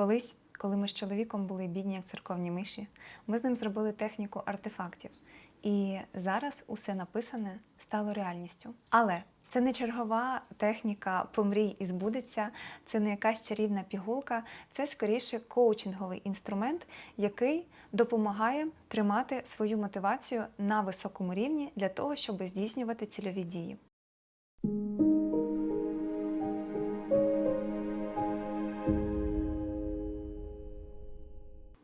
Колись, коли ми з чоловіком були бідні, як церковні миші, ми з ним зробили техніку артефактів. І зараз усе написане стало реальністю. Але це не чергова техніка помрій і збудеться, це не якась чарівна пігулка, це скоріше коучинговий інструмент, який допомагає тримати свою мотивацію на високому рівні для того, щоб здійснювати цільові дії.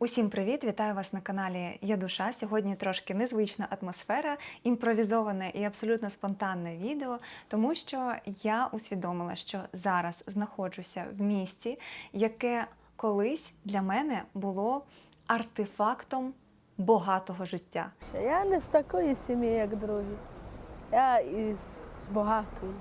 Усім привіт! Вітаю вас на каналі Я Душа. Сьогодні трошки незвична атмосфера, імпровізоване і абсолютно спонтанне відео, тому що я усвідомила, що зараз знаходжуся в місті, яке колись для мене було артефактом багатого життя. Я не з такої сім'ї, як другі. Я із багатої.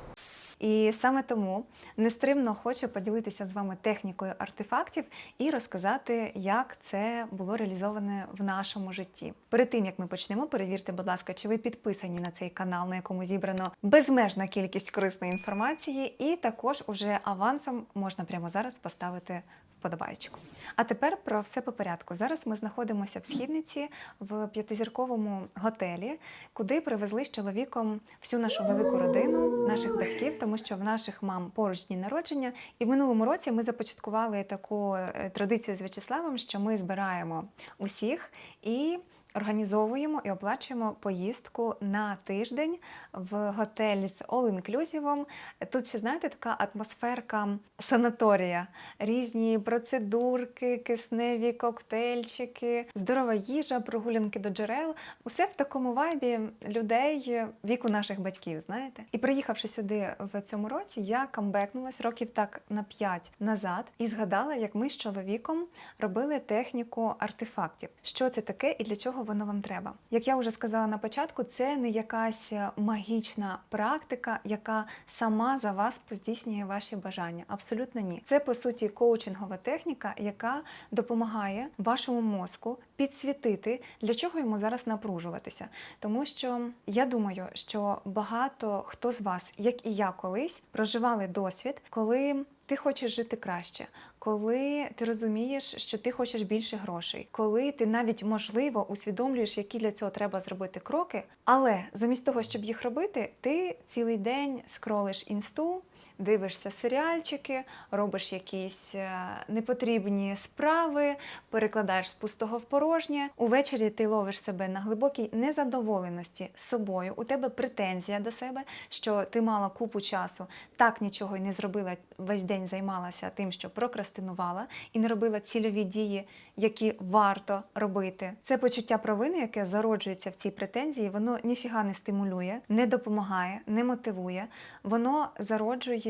І саме тому нестримно хочу поділитися з вами технікою артефактів і розказати, як це було реалізоване в нашому житті. Перед тим як ми почнемо, перевірте, будь ласка, чи ви підписані на цей канал, на якому зібрано безмежна кількість корисної інформації, і також уже авансом можна прямо зараз поставити вподобайку. А тепер про все по порядку. Зараз ми знаходимося в східниці в п'ятизірковому готелі, куди привезли з чоловіком всю нашу велику родину, наших батьків, тому що в наших мам поруч дні народження. І в минулому році ми започаткували таку е, традицію з В'ячеславом, що ми збираємо усіх і. Організовуємо і оплачуємо поїздку на тиждень в готель з all-inclusive. Тут ще знаєте така атмосферка санаторія, різні процедурки, кисневі коктейльчики, здорова їжа, прогулянки до джерел. Усе в такому вайбі людей віку наших батьків, знаєте. І приїхавши сюди в цьому році, я камбекнулась років так на 5 назад і згадала, як ми з чоловіком робили техніку артефактів. Що це таке і для чого воно вам треба? Як я вже сказала на початку, це не якась магічна практика, яка сама за вас здійснює ваші бажання. Абсолютно ні. Це по суті коучингова техніка, яка допомагає вашому мозку підсвітити, для чого йому зараз напружуватися. Тому що я думаю, що багато хто з вас, як і я колись, проживали досвід, коли ти хочеш жити краще, коли ти розумієш, що ти хочеш більше грошей, коли ти навіть можливо усвідомлюєш, які для цього треба зробити кроки, але замість того, щоб їх робити, ти цілий день скролиш інсту. Дивишся серіальчики, робиш якісь е, непотрібні справи, перекладаєш з пустого в порожнє. Увечері ти ловиш себе на глибокій незадоволеності собою. У тебе претензія до себе, що ти мала купу часу, так нічого й не зробила. Весь день займалася тим, що прокрастинувала, і не робила цільові дії, які варто робити. Це почуття провини, яке зароджується в цій претензії, воно ніфіга не стимулює, не допомагає, не мотивує. Воно зароджує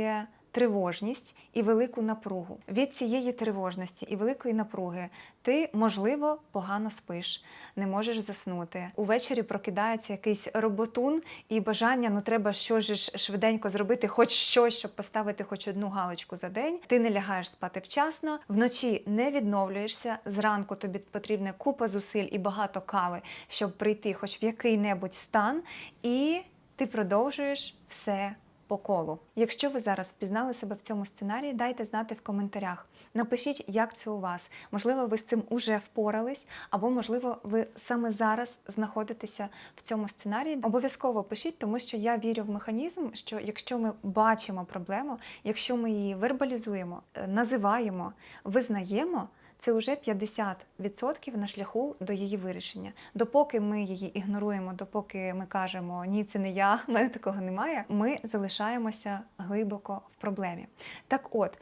тривожність і велику напругу. Від цієї тривожності і великої напруги ти, можливо, погано спиш, не можеш заснути. Увечері прокидається якийсь роботун і бажання, ну треба же ж швиденько зробити, хоч щось, щоб поставити хоч одну галочку за день. Ти не лягаєш спати вчасно, вночі не відновлюєшся. Зранку тобі потрібна купа зусиль і багато кави, щоб прийти хоч в який-небудь стан, і ти продовжуєш все по колу. Якщо ви зараз впізнали себе в цьому сценарії, дайте знати в коментарях. Напишіть, як це у вас. Можливо, ви з цим уже впорались, або, можливо, ви саме зараз знаходитеся в цьому сценарії. Обов'язково пишіть, тому що я вірю в механізм, що якщо ми бачимо проблему, якщо ми її вербалізуємо, е, називаємо, визнаємо. Це вже 50% на шляху до її вирішення. Допоки ми її ігноруємо, допоки ми кажемо ні, це не я, в мене такого немає. Ми залишаємося глибоко в проблемі. Так от,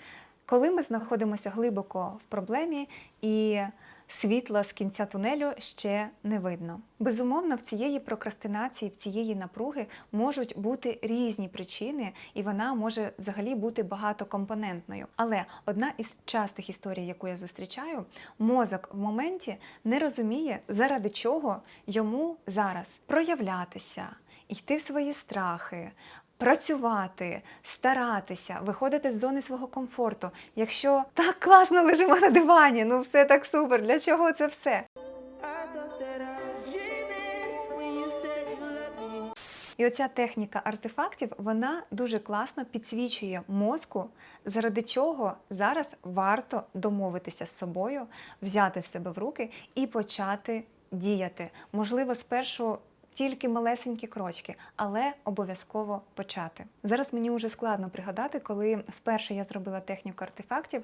коли ми знаходимося глибоко в проблемі і світла з кінця тунелю ще не видно. Безумовно, в цієї прокрастинації, в цієї напруги можуть бути різні причини, і вона може взагалі бути багатокомпонентною. Але одна із частих історій, яку я зустрічаю, мозок в моменті не розуміє, заради чого йому зараз проявлятися, йти в свої страхи. Працювати, старатися, виходити з зони свого комфорту. Якщо так класно лежимо на дивані, ну все так супер. Для чого це все? І оця техніка артефактів вона дуже класно підсвічує мозку, заради чого зараз варто домовитися з собою, взяти в себе в руки і почати діяти. Можливо, спершу. Тільки малесенькі крочки, але обов'язково почати. Зараз мені вже складно пригадати, коли вперше я зробила техніку артефактів.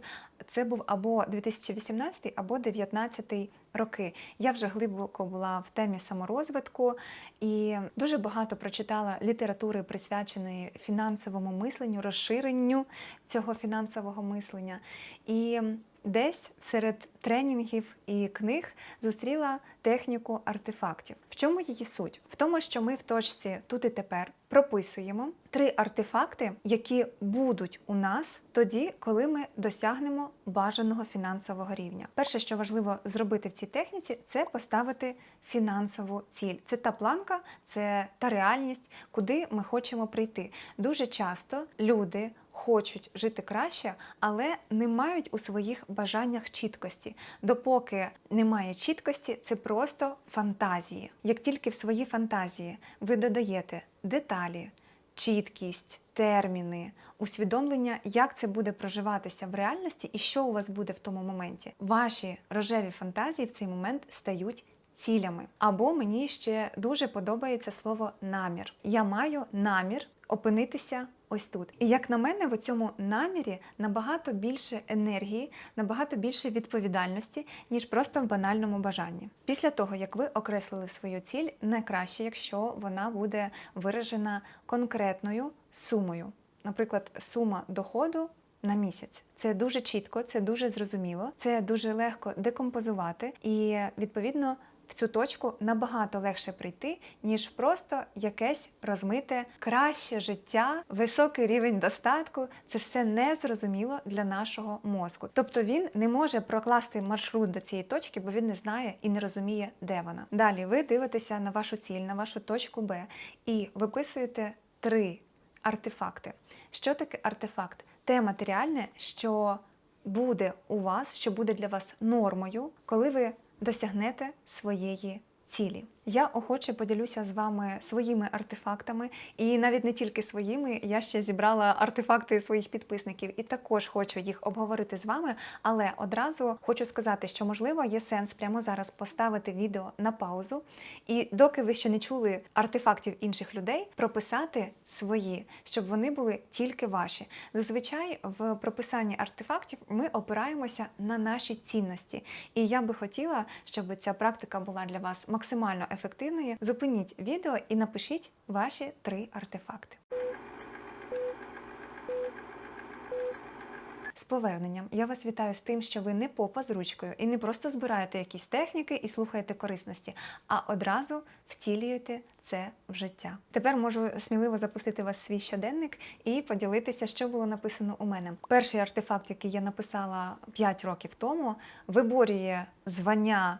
Це був або 2018, або 2019 роки. Я вже глибоко була в темі саморозвитку і дуже багато прочитала літератури, присвяченої фінансовому мисленню, розширенню цього фінансового мислення. І десь серед тренінгів і книг зустріла техніку артефактів. В чому її суть? В тому, що ми в точці тут і тепер прописуємо три артефакти, які будуть у нас тоді, коли ми досягнемо бажаного фінансового рівня. Перше, що важливо зробити в цій техніці, це поставити фінансову ціль. Це та планка, це та реальність, куди ми хочемо прийти. Дуже часто люди хочуть жити краще, але не мають у своїх бажаннях чіткості. Допоки немає чіткості, це просто фантазії. Як тільки в свої фантазії ви додаєте деталі, чіткість, терміни, усвідомлення, як це буде проживатися в реальності і що у вас буде в тому моменті, ваші рожеві фантазії в цей момент стають цілями. Або мені ще дуже подобається слово намір. Я маю намір опинитися ось тут. І як на мене, в цьому намірі набагато більше енергії, набагато більше відповідальності, ніж просто в банальному бажанні. Після того, як ви окреслили свою ціль, найкраще, якщо вона буде виражена конкретною сумою. Наприклад, сума доходу на місяць. Це дуже чітко, це дуже зрозуміло, це дуже легко декомпозувати і відповідно. В цю точку набагато легше прийти, ніж просто якесь розмите краще життя, високий рівень достатку. Це все незрозуміло для нашого мозку. Тобто він не може прокласти маршрут до цієї точки, бо він не знає і не розуміє, де вона. Далі ви дивитеся на вашу ціль, на вашу точку Б і виписуєте три артефакти. Що таке артефакт? Те матеріальне, що буде у вас, що буде для вас нормою, коли ви досягнете своєї цілі. Я охоче поділюся з вами своїми артефактами, і навіть не тільки своїми, я ще зібрала артефакти своїх підписників і також хочу їх обговорити з вами. Але одразу хочу сказати, що можливо є сенс прямо зараз поставити відео на паузу, і доки ви ще не чули артефактів інших людей, прописати свої, щоб вони були тільки ваші. Зазвичай в прописанні артефактів ми опираємося на наші цінності. І я би хотіла, щоб ця практика була для вас максимально ефективною. Зупиніть відео і напишіть ваші три артефакти. З поверненням я вас вітаю з тим, що ви не попа з ручкою і не просто збираєте якісь техніки і слухаєте корисності, а одразу втілюєте це в життя. Тепер можу сміливо запустити вас свій щоденник і поділитися, що було написано у мене. Перший артефакт, який я написала 5 років тому, виборює звання.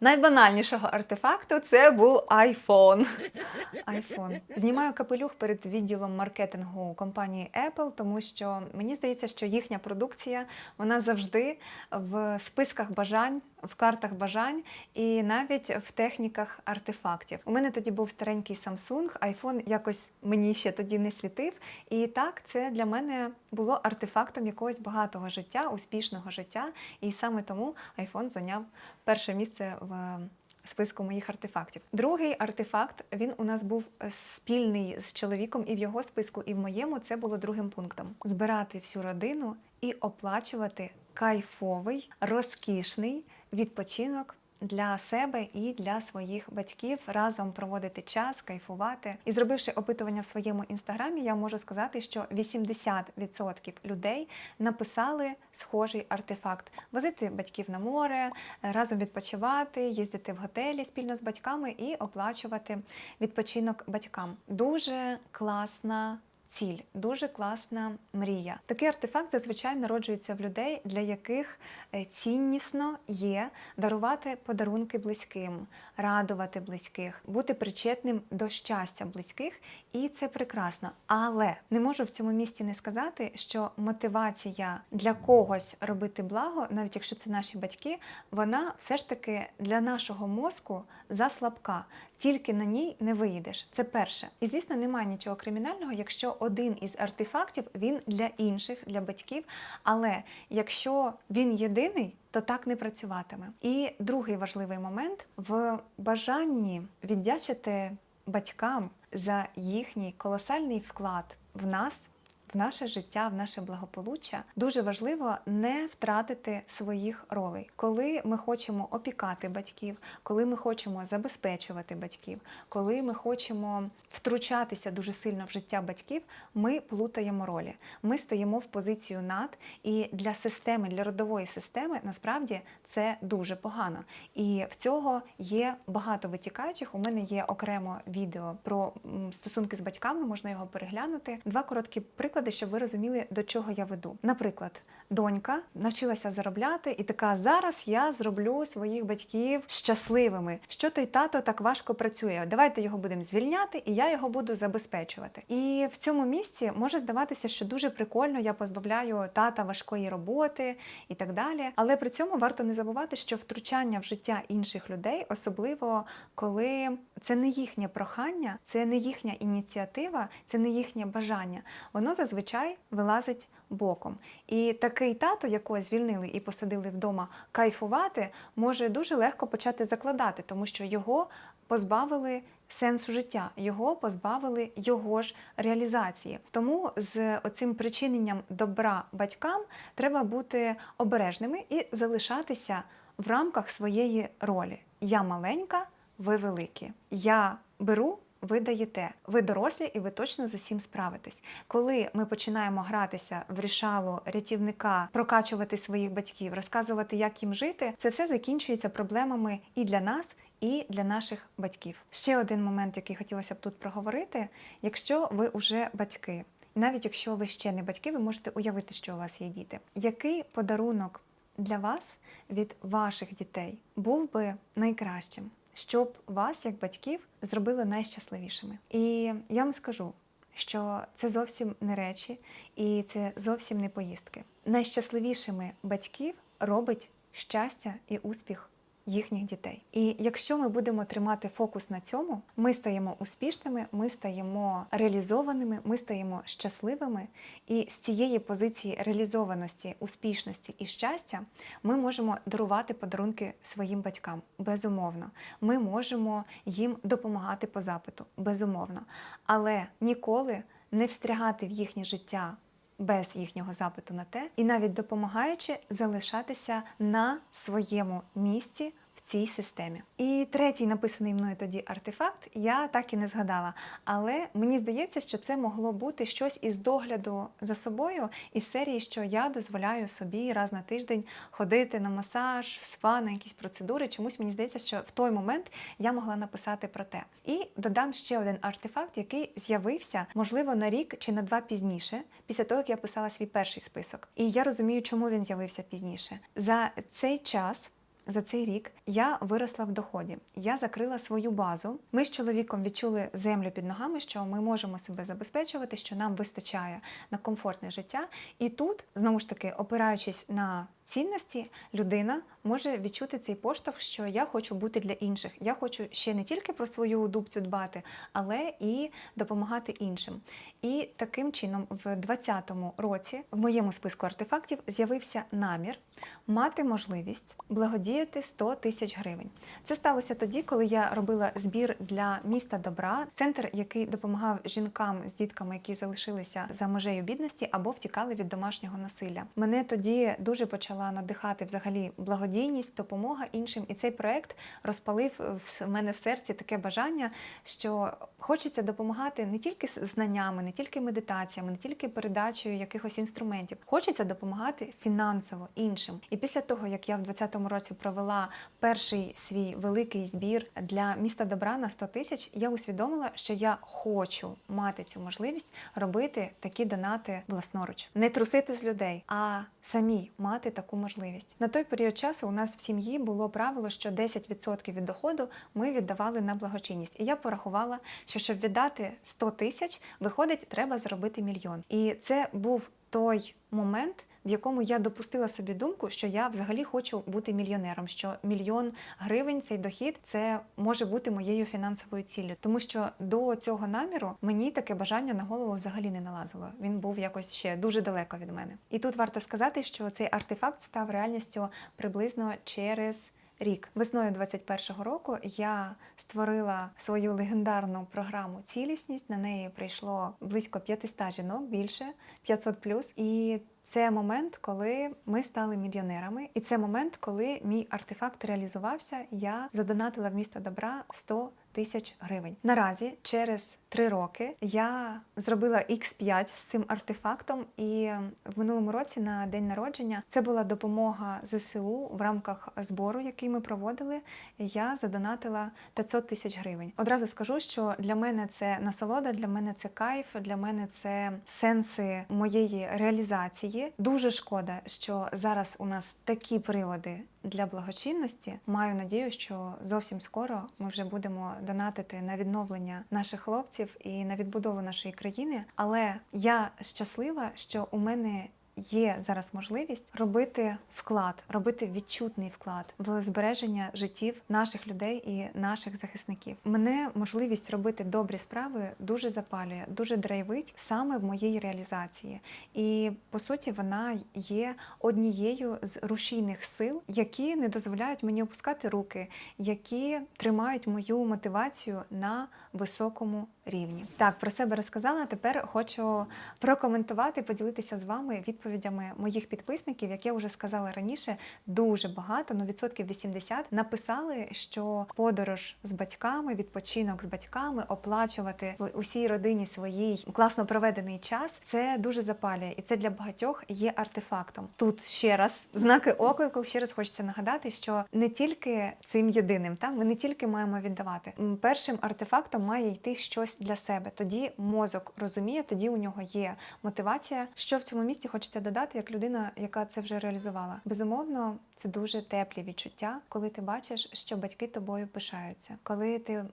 Найбанальнішого артефакту це був iPhone. iPhone. Знімаю капелюх перед відділом маркетингу компанії Apple, тому що мені здається, що їхня продукція вона завжди в списках бажань, в картах бажань і навіть в техніках артефактів. У мене тоді був старенький Samsung, iPhone якось мені ще тоді не світив. І так, це для мене було артефактом якогось багатого життя, успішного життя. І саме тому iPhone зайняв перше місце в списку моїх артефактів. Другий артефакт він у нас був е, спільний з чоловіком, і в його списку, і в моєму це було другим пунктом: збирати всю родину і оплачувати кайфовий, розкішний відпочинок. Для себе і для своїх батьків разом проводити час, кайфувати. І зробивши опитування в своєму інстаграмі, я можу сказати, що 80% людей написали схожий артефакт: возити батьків на море, разом відпочивати, їздити в готелі спільно з батьками і оплачувати відпочинок батькам. Дуже класна. Ціль, дуже класна мрія. Такий артефакт зазвичай народжується в людей, для яких е, ціннісно є дарувати подарунки близьким, радувати близьких, бути причетним до щастя близьких, і це прекрасно. Але не можу в цьому місці не сказати, що мотивація для когось робити благо, навіть якщо це наші батьки, вона все ж таки для нашого мозку заслабка. Тільки на ній не виїдеш. Це перше. І звісно, немає нічого кримінального, якщо один із артефактів він для інших, для батьків. Але якщо він єдиний, то так не працюватиме. І другий важливий момент в бажанні віддячити батькам за їхній колосальний вклад в нас. В наше життя, в наше благополуччя дуже важливо не втратити своїх ролей. Коли ми хочемо опікати батьків, коли ми хочемо забезпечувати батьків, коли ми хочемо втручатися дуже сильно в життя батьків, ми плутаємо ролі. Ми стаємо в позицію над, і для системи, для родової системи насправді це дуже погано. І в цього є багато витікаючих. У мене є окремо відео про стосунки з батьками, можна його переглянути. Два короткі приклади, щоб ви розуміли, до чого я веду. Наприклад, донька навчилася заробляти, і така зараз я зроблю своїх батьків щасливими. Що той тато так важко працює? Давайте його будемо звільняти, і я його буду забезпечувати. І в цьому місці може здаватися, що дуже прикольно, я позбавляю тата важкої роботи і так далі. Але при цьому варто не забувати, що втручання в життя інших людей, особливо коли це не їхнє прохання, це не їхня ініціатива, це не їхнє бажання. Воно зазвичай вилазить боком. І такий тато, якого звільнили і посадили вдома кайфувати, може дуже легко почати закладати, тому що його позбавили сенсу життя, його позбавили його ж реалізації. Тому з оцим причиненням добра батькам треба бути обережними і залишатися в рамках своєї ролі. Я маленька, ви великі. Я беру. Ви даєте, ви дорослі і ви точно з усім справитесь. Коли ми починаємо гратися в рішалу рятівника, прокачувати своїх батьків, розказувати, як їм жити, це все закінчується проблемами і для нас, і для наших батьків. Ще один момент, який хотілося б тут проговорити: якщо ви вже батьки, навіть якщо ви ще не батьки, ви можете уявити, що у вас є діти. Який подарунок для вас від ваших дітей був би найкращим? Щоб вас, як батьків, зробили найщасливішими. І я вам скажу, що це зовсім не речі, і це зовсім не поїздки. Найщасливішими батьків робить щастя і успіх їхніх дітей. І якщо ми будемо тримати фокус на цьому, ми стаємо успішними, ми стаємо реалізованими, ми стаємо щасливими. І з цієї позиції реалізованості, успішності і щастя ми можемо дарувати подарунки своїм батькам. Безумовно, ми можемо їм допомагати по запиту, безумовно, але ніколи не встрягати в їхнє життя без їхнього запиту на те, і навіть допомагаючи залишатися на своєму місці. Цій системі. І третій написаний мною тоді артефакт я так і не згадала. Але мені здається, що це могло бути щось із догляду за собою із серії, що я дозволяю собі раз на тиждень ходити на масаж, спа, на якісь процедури. Чомусь мені здається, що в той момент я могла написати про те. І додам ще один артефакт, який з'явився, можливо, на рік чи на два пізніше, після того, як я писала свій перший список. І я розумію, чому він з'явився пізніше. За цей час. За цей рік я виросла в доході. Я закрила свою базу. Ми з чоловіком відчули землю під ногами, що ми можемо себе забезпечувати, що нам вистачає на комфортне життя. І тут, знову ж таки, опираючись на цінності, людина може відчути цей поштовх, що я хочу бути для інших. Я хочу ще не тільки про свою дубцю дбати, але і допомагати іншим. І таким чином, в 2020 році в моєму списку артефактів з'явився намір мати можливість благодіяти 100 тисяч гривень. Це сталося тоді, коли я робила збір для міста добра, центр, який допомагав жінкам з дітками, які залишилися за межею бідності або втікали від домашнього насилля. Мене тоді дуже почала надихати взагалі благодійність, допомога іншим. І цей проект розпалив в мене в серці таке бажання, що хочеться допомагати не тільки знаннями, не тільки медитаціями, не тільки передачею якихось інструментів. Хочеться допомагати фінансово іншим. І після того, як я в 2020 році провела перший свій великий збір для міста добра на 100 тисяч, я усвідомила, що я хочу мати цю можливість робити такі донати власноруч, не трусити з людей, а самі мати таку можливість. На той період часу у нас в сім'ї було правило, що 10% від доходу ми віддавали на благочинність. І я порахувала, що щоб віддати 100 тисяч, виходить, треба зробити мільйон. І це був той момент, в якому я допустила собі думку, що я взагалі хочу бути мільйонером, що мільйон гривень цей дохід це може бути моєю фінансовою ціллю. Тому що до цього наміру мені таке бажання на голову взагалі не налазило. Він був якось ще дуже далеко від мене. І тут варто сказати, що цей артефакт став реальністю приблизно через. Рік весною 21-го року я створила свою легендарну програму Цілісність. На неї прийшло близько 500 жінок, більше 500 плюс. І це момент, коли ми стали мільйонерами, і це момент, коли мій артефакт реалізувався. Я задонатила в місто добра 100 тисяч гривень. Наразі, через три роки, я зробила X5 з цим артефактом, і в минулому році на день народження це була допомога ЗСУ в рамках збору, який ми проводили. Я задонатила 500 тисяч гривень. Одразу скажу, що для мене це насолода, для мене це кайф, для мене це сенси моєї реалізації. Дуже шкода, що зараз у нас такі приводи для благочинності. Маю надію, що зовсім скоро ми вже будемо донатити на відновлення наших хлопців і на відбудову нашої країни. Але я щаслива, що у мене. Є зараз можливість робити вклад, робити відчутний вклад в збереження життів наших людей і наших захисників. Мене можливість робити добрі справи дуже запалює, дуже драйвить саме в моїй реалізації. І по суті, вона є однією з рушійних сил, які не дозволяють мені опускати руки, які тримають мою мотивацію на високому рівні. Так, про себе розказала. Тепер хочу прокоментувати, поділитися з вами відповідями моїх підписників. Як я вже сказала раніше, дуже багато, ну відсотків 80, написали, що подорож з батьками, відпочинок з батьками, оплачувати усій родині своїй класно проведений час. Це дуже запалює, і це для багатьох є артефактом. Тут ще раз знаки оклику. Ще раз хочеться нагадати, що не тільки цим єдиним, та ми не тільки маємо віддавати. Першим артефактом має йти щось для себе. Тоді мозок розуміє, тоді у нього є мотивація. Що в цьому місці хочеться додати, як людина, яка це вже реалізувала. Безумовно, це дуже теплі відчуття, коли ти бачиш, що батьки тобою пишаються, коли ти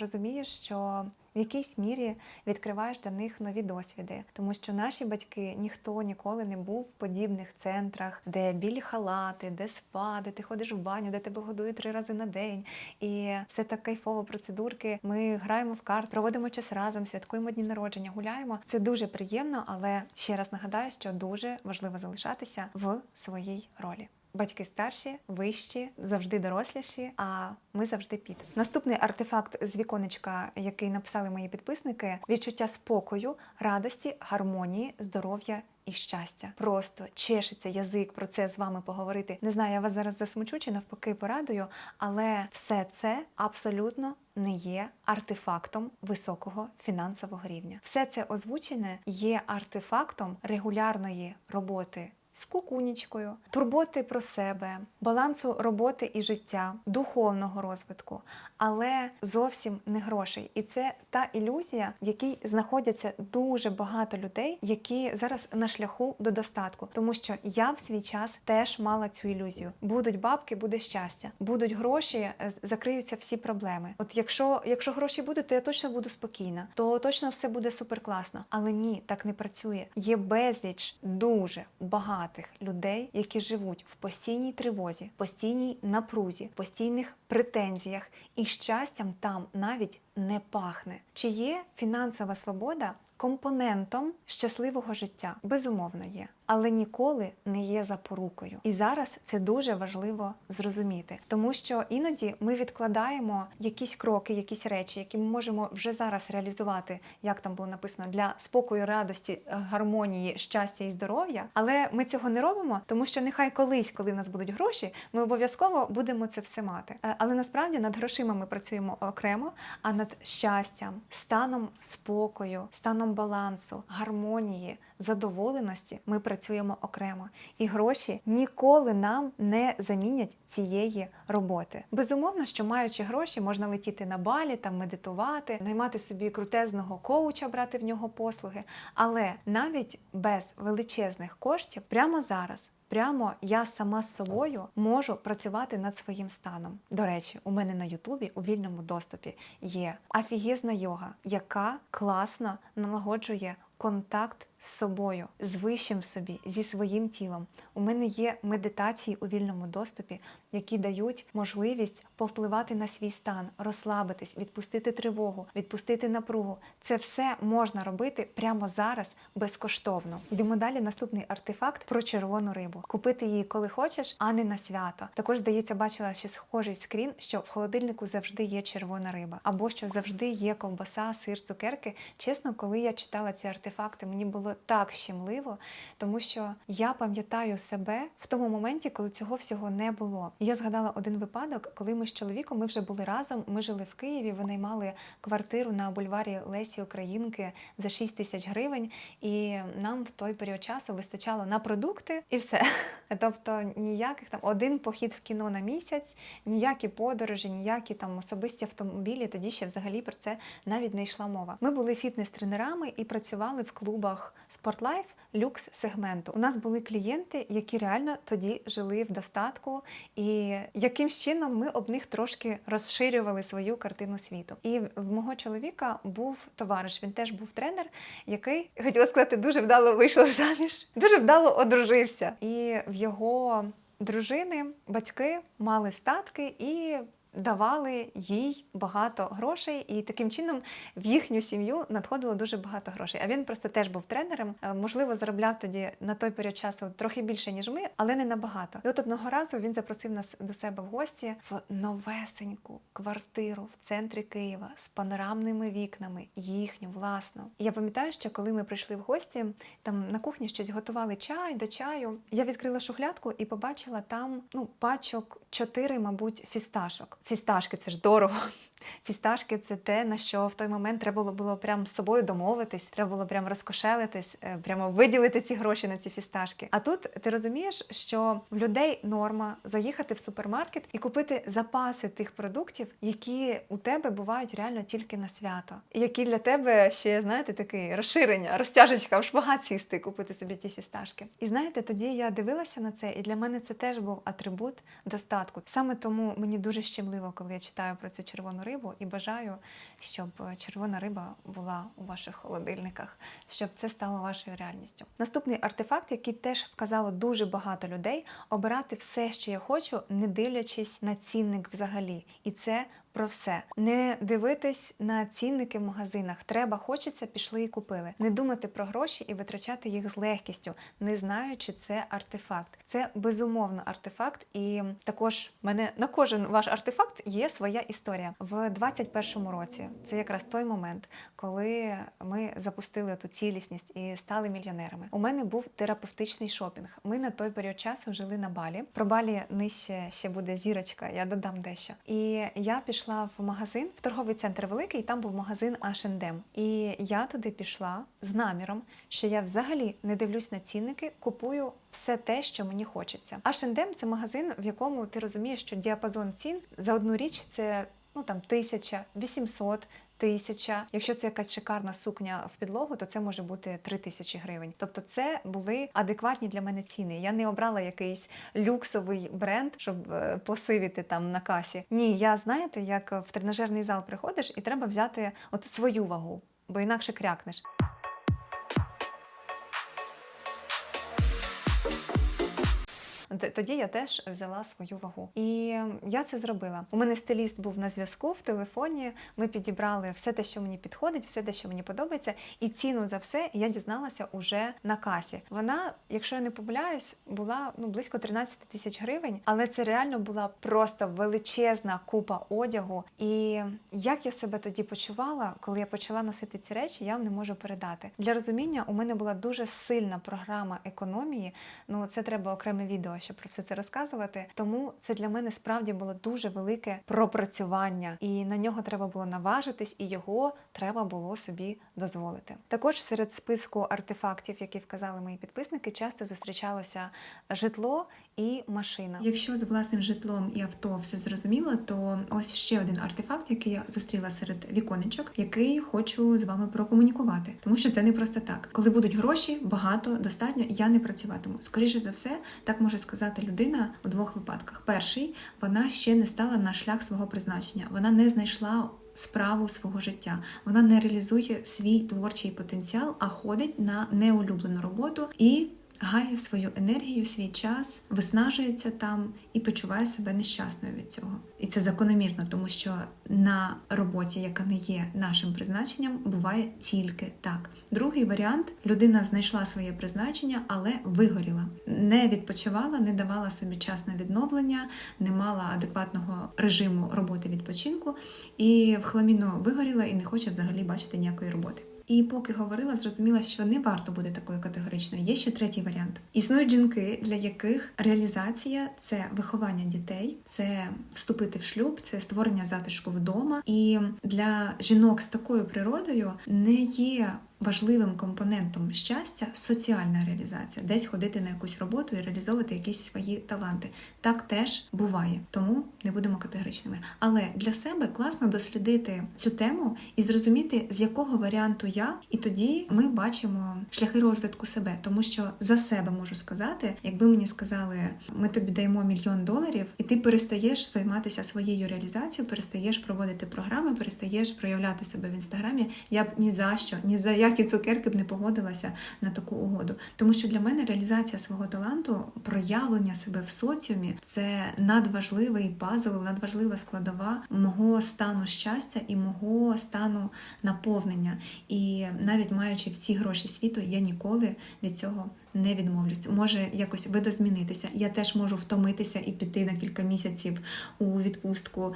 розумієш, що в якійсь мірі відкриваєш для них нові досвіди, тому що наші батьки ніхто ніколи не був в подібних центрах, де білі халати, де спа, де ти ходиш в баню, де тебе годують три рази на день. І все так кайфово процедурки. Ми граємо в карт, проводимо час разом, святкуємо дні народження, гуляємо. Це дуже приємно, але ще раз нагадаю, що дуже важливо залишатися в своїй ролі. Батьки старші, вищі, завжди доросліші, а ми завжди під. Наступний артефакт з віконечка, який написали мої підписники: відчуття спокою, радості, гармонії, здоров'я. І щастя просто чешеться язик про це з вами поговорити. Не знаю, я вас зараз засмучу чи навпаки порадую, але все це абсолютно не є артефактом високого фінансового рівня. Все це озвучене є артефактом регулярної роботи з кукунічкою, турботи про себе, балансу роботи і життя, духовного розвитку, але зовсім не грошей. І це та ілюзія, в якій знаходяться дуже багато людей, які зараз на шляху до достатку. Тому що я в свій час теж мала цю ілюзію. Будуть бабки, буде щастя, будуть гроші, е, закриються всі проблеми. От якщо, якщо гроші будуть, то я точно буду спокійна, то точно все буде суперкласно. Але ні, так не працює. Є безліч дуже багатих людей, які живуть в постійній тривозі, постійній напрузі, постійних претензіях, і щастям там навіть не пахне. Чи є фінансова свобода компонентом щасливого життя? Безумовно є. Але ніколи не є запорукою. І зараз це дуже важливо зрозуміти, тому що іноді ми відкладаємо якісь кроки, якісь речі, які ми можемо вже зараз реалізувати, як там було написано, для спокою, радості, гармонії, щастя і здоров'я. Але ми цього не робимо, тому що нехай колись, коли в нас будуть гроші, ми обов'язково будемо це все мати. Е, Але насправді над грошима ми працюємо окремо, а над щастям, станом спокою, станом балансу, гармонії, задоволеності ми працюємо окремо. І гроші ніколи нам не замінять цієї роботи. Безумовно, що маючи гроші, можна летіти на балі, там медитувати, наймати собі крутезного коуча, брати в нього послуги. Але навіть без величезних коштів прямо зараз. Прямо я сама з собою можу працювати над своїм станом. До речі, у мене на Ютубі у вільному доступі є афігезна йога, яка класно налагоджує контакт з собою, з вищим собі, зі своїм тілом. У мене є медитації у вільному доступі, які дають можливість повпливати на свій стан, розслабитись, відпустити тривогу, відпустити напругу. Це все можна робити прямо зараз безкоштовно. Йдемо далі. Наступний артефакт про червону рибу. Купити її коли хочеш, а не на свято. Також здається, бачила ще схожий скрін, що в холодильнику завжди є червона риба, або що завжди є ковбаса, сир, цукерки. Чесно, коли я читала ці артефакти, мені було так щемливо, тому що я пам'ятаю себе в тому моменті, коли цього всього не було. Я згадала один випадок, коли ми з чоловіком ми вже були разом. Ми жили в Києві, винаймали квартиру на бульварі Лесі Українки за 6 тисяч гривень, і нам в той період часу вистачало на продукти і все. Тобто ніяких там один похід в кіно на місяць, ніякі подорожі, ніякі там особисті автомобілі. Тоді ще взагалі про це навіть не йшла мова. Ми були фітнес-тренерами і працювали в клубах Спортлайф люкс сегменту. У нас були клієнти, які реально тоді жили в достатку, і якимсь чином ми об них трошки розширювали свою картину світу. І в мого чоловіка був товариш, він теж був тренер, який хотіла сказати, дуже вдало вийшов заміж, дуже вдало одружився. І в його дружини батьки мали статки і. Давали їй багато грошей, і таким чином в їхню сім'ю надходило дуже багато грошей. А він просто теж був тренером. Е, Можливо, заробляв тоді на той період часу трохи більше, ніж ми, але не набагато. І от одного разу він запросив нас до себе в гості в новесеньку квартиру в центрі Києва з панорамними вікнами, їхню власну. І я пам'ятаю, що коли ми прийшли в гості, там на кухні щось готували чай до чаю. Я відкрила шухлядку і побачила там ну пачок чотири, мабуть, фісташок. Фісташки це ж дорого. Фісташки це те, на що в той момент треба було, було прям з собою домовитись, треба було прям розкошелитись, е, прямо виділити ці гроші на ці фісташки. А тут ти розумієш, що в людей норма заїхати в супермаркет і купити запаси тих продуктів, які у тебе бувають реально тільки на свято, і які для тебе ще знаєте таке розширення, розтяжечка в шпагат сісти, купити собі ті фісташки. І знаєте, тоді я дивилася на це, і для мене це теж був атрибут достатку. Саме тому мені дуже щемливо, коли я читаю про цю червону рибу, і бажаю, щоб червона риба була у ваших холодильниках, щоб це стало вашою реальністю. Наступний артефакт, який теж вказало дуже багато людей, обирати все, що я хочу, не дивлячись на цінник взагалі. І це про все. Не дивитись на цінники в магазинах. Треба, хочеться, пішли і купили. Не думати про гроші і витрачати їх з легкістю, не знаючи, це артефакт. Це безумовно артефакт, і також мене на кожен ваш артефакт є своя історія. В 21-му році це якраз той момент, коли ми запустили ту цілісність і стали мільйонерами. У мене був терапевтичний шопінг. Ми на той період часу жили на балі. Про балі нижче ще буде зірочка, я додам дещо. І я пішла в магазин, в торговий центр великий, і там був магазин H&M. І я туди пішла з наміром, що я взагалі не дивлюсь на цінники, купую все те, що мені хочеться. H&M – це магазин, в якому ти розумієш, що діапазон цін за одну річ це ну там тисяча, 800, тисяча. Якщо це якась шикарна сукня в підлогу, то це може бути 3 тисячі гривень. Тобто, це були адекватні для мене ціни. Я не обрала якийсь люксовий бренд, щоб е, посивіти там на касі. Ні, я знаєте, як в тренажерний зал приходиш, і треба взяти от свою вагу, бо інакше крякнеш. Тоді я теж взяла свою вагу. І я це зробила. У мене стиліст був на зв'язку в телефоні. Ми підібрали все те, що мені підходить, все те, що мені подобається, і ціну за все я дізналася уже на касі. Вона, якщо я не помиляюсь, була ну близько 13 тисяч гривень, але це реально була просто величезна купа одягу. І як я себе тоді почувала, коли я почала носити ці речі, я вам не можу передати. Для розуміння, у мене була дуже сильна програма економії. Ну це треба окреме відео, щоб про все це розказувати. Тому це для мене справді було дуже велике пропрацювання, і на нього треба було наважитись, і його треба було собі дозволити. Також серед списку артефактів, які вказали мої підписники, часто зустрічалося житло і машина. Якщо з власним житлом і авто все зрозуміло, то ось ще один артефакт, який я зустріла серед віконечок, який хочу з вами прокомунікувати, тому що це не просто так. Коли будуть гроші, багато достатньо, я не працюватиму. Скоріше за все, так може сказати людина у двох випадках. Перший вона ще не стала на шлях свого призначення, вона не знайшла. Справу свого життя вона не реалізує свій творчий потенціал, а ходить на неулюблену роботу і гає свою енергію, свій час, виснажується там і почуває себе нещасною від цього. І це закономірно, тому що на роботі, яка не є нашим призначенням, буває тільки так. Другий варіант людина знайшла своє призначення, але вигоріла, не відпочивала, не давала собі час на відновлення, не мала адекватного режиму роботи відпочинку, і в хламіну вигоріла і не хоче взагалі бачити ніякої роботи. І поки говорила, зрозуміла, що не варто бути такою категоричною. Є ще третій варіант. Існують жінки, для яких реалізація це виховання дітей, це вступити в шлюб, це створення затишку вдома. І для жінок з такою природою не є важливим компонентом щастя соціальна реалізація, десь ходити на якусь роботу і реалізовувати якісь свої таланти. Так теж буває, тому не будемо категоричними. Але для себе класно дослідити цю тему і зрозуміти, з якого варіанту я, і тоді ми бачимо шляхи розвитку себе, тому що за себе можу сказати, якби мені сказали, ми тобі даємо мільйон доларів, і ти перестаєш займатися своєю реалізацією, перестаєш проводити програми, перестаєш проявляти себе в інстаграмі. Я б ні за що, ні за які цукерки б не погодилася на таку угоду. Тому що для мене реалізація свого таланту, проявлення себе в соціумі це надважливий пазл, надважлива складова мого стану щастя і мого стану наповнення. І навіть маючи всі гроші світу, я ніколи від цього не відмовлюсь. Може якось видозмінитися. Я теж можу втомитися і піти на кілька місяців у відпустку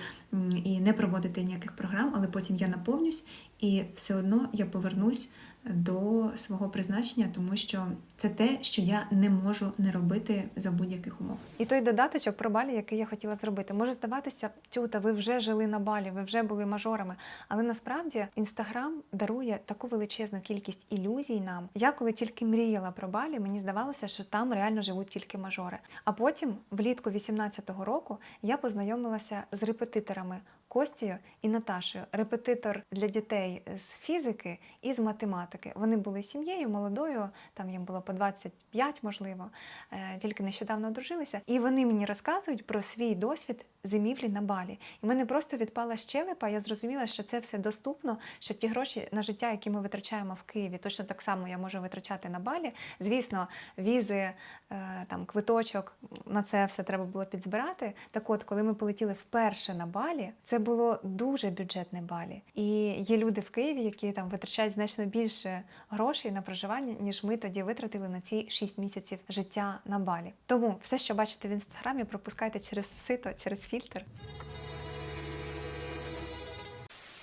і не проводити ніяких програм, але потім я наповнюсь, і все одно я повернусь до свого призначення, тому що це те, що я не можу не робити за будь-яких умов. І той додаточок про балі, який я хотіла зробити, може здаватися, тюта, ви вже жили на балі, ви вже були мажорами. Але насправді інстаграм дарує таку величезну кількість ілюзій нам. Я коли тільки мріяла про балі, мені здавалося, що там реально живуть тільки мажори. А потім, влітку 18-го року, я познайомилася з репетиторами. Костію і Наташею, репетитор для дітей з фізики і з математики. Вони були сім'єю молодою, там їм було по 25, можливо, е, тільки нещодавно одружилися. І вони мені розказують про свій досвід зимівлі на балі. І мене просто відпала щелепа. Я зрозуміла, що це все доступно, що ті гроші на життя, які ми витрачаємо в Києві, точно так само я можу витрачати на балі. Звісно, візи, е, там квиточок на це все треба було підзбирати. Так от, коли ми полетіли вперше на балі, це було дуже бюджетне балі. І є люди в Києві, які там витрачають значно більше грошей на проживання, ніж ми тоді витратили на ці 6 місяців життя на балі. Тому все, що бачите в інстаграмі, пропускайте через сито, через фільтр.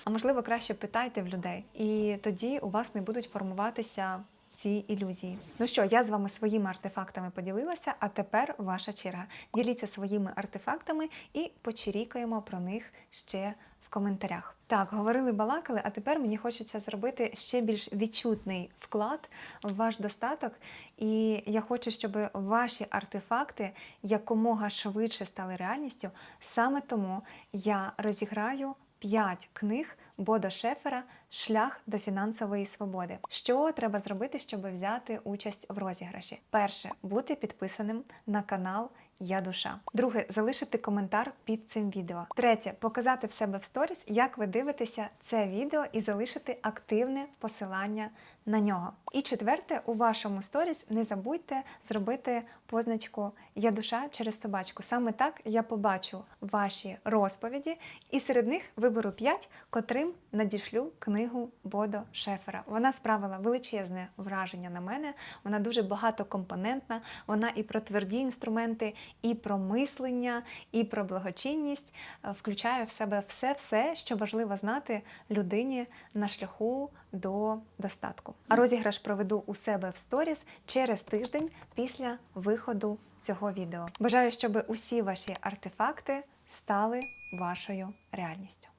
А можливо, краще питайте в людей, і тоді у вас не будуть формуватися ці ілюзії. Ну що, я з вами своїми артефактами поділилася, а тепер ваша черга. Діліться своїми артефактами і почерікаємо про них ще в коментарях. Так, говорили, балакали, а тепер мені хочеться зробити ще більш відчутний вклад в ваш достаток. І я хочу, щоб ваші артефакти якомога швидше стали реальністю. Саме тому я розіграю 5 книг Бодо Шефера Шлях до фінансової свободи. Що треба зробити, щоб взяти участь в розіграші? Перше бути підписаним на канал. Я душа. Друге, залишити коментар під цим відео. Третє показати в себе в сторіс, як ви дивитеся це відео, і залишити активне посилання на нього. І четверте, у вашому сторіс не забудьте зробити позначку Я душа через собачку. Саме так я побачу ваші розповіді, і серед них виберу 5, котрим надішлю книгу Бодо Шефера. Вона справила величезне враження на мене. Вона дуже багатокомпонентна. Вона і про тверді інструменти, і про мислення, і про благочинність Е, включає в себе все-все, що важливо знати людині на шляху до достатку. А розіграш проведу у себе в сторіс через тиждень після виходу цього відео. Бажаю, щоб усі ваші артефакти стали вашою реальністю.